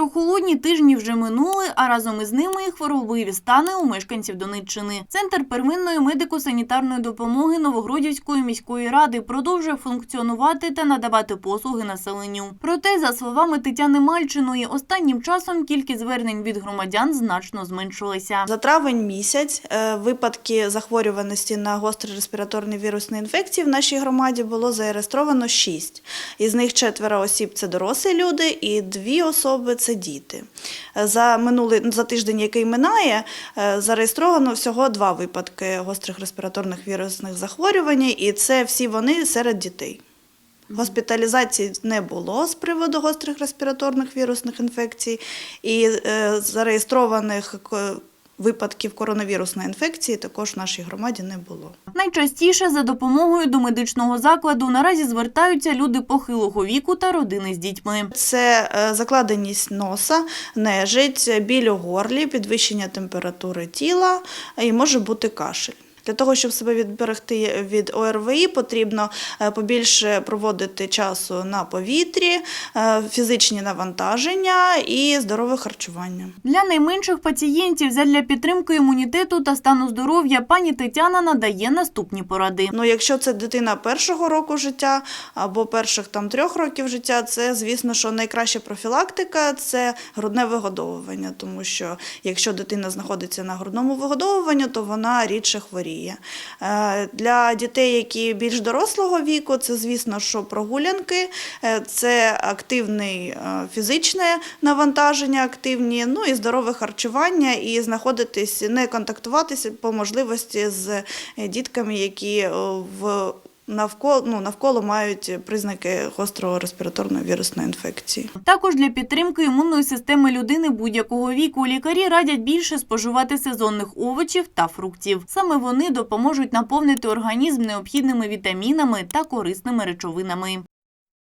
Прохолодні тижні вже минули, а разом із ними і хворобливі стани у мешканців Донеччини. Центр первинної медико-санітарної допомоги Новогродівської міської ради продовжує функціонувати та надавати послуги населенню. Проте, за словами Тетяни Мальчиної, останнім часом кількість звернень від громадян значно зменшилася. За травень місяць е, випадки захворюваності на гострі респіраторні вірусні інфекції в нашій громаді було зареєстровано 6. Із них четверо осіб це дорослі люди, і дві особи це діти. Е, За минулий за тиждень, який минає, е, зареєстровано всього два випадки гострих респіраторних вірусних захворювань, і це всі вони серед дітей. Госпіталізації не було з приводу гострих респіраторних вірусних інфекцій і е, зареєстрованих к- випадків коронавірусної інфекції також в нашій громаді не було. Найчастіше за допомогою до медичного закладу наразі звертаються люди похилого віку та родини з дітьми. Це е, закладеність носа, нежить, біль у горлі, підвищення температури тіла і може бути кашель. Для того, щоб себе відберегти від ОРВІ, потрібно е, побільше проводити часу на повітрі, е, фізичні навантаження і здорове харчування. Для найменших пацієнтів задля підтримки імунітету та стану здоров'я пані Тетяна надає наступні поради. Ну, якщо це дитина першого року життя або перших там трьох років життя, це звісно, що найкраща профілактика це грудне вигодовування, тому що якщо дитина знаходиться на грудному вигодовуванні, то вона рідше хворіє. Е, Для дітей, які більш дорослого віку, це звісно, що прогулянки, е, це активне фізичне навантаження, активні, ну і здорове харчування, і знаходитись, не контактуватися по можливості з е, дітками, які в навколо, ну, навколо мають признаки гострого респіраторної вірусної інфекції. Також для підтримки імунної системи людини будь-якого віку лікарі радять більше споживати сезонних овочів та фруктів. Саме вони допоможуть наповнити організм необхідними вітамінами та корисними речовинами.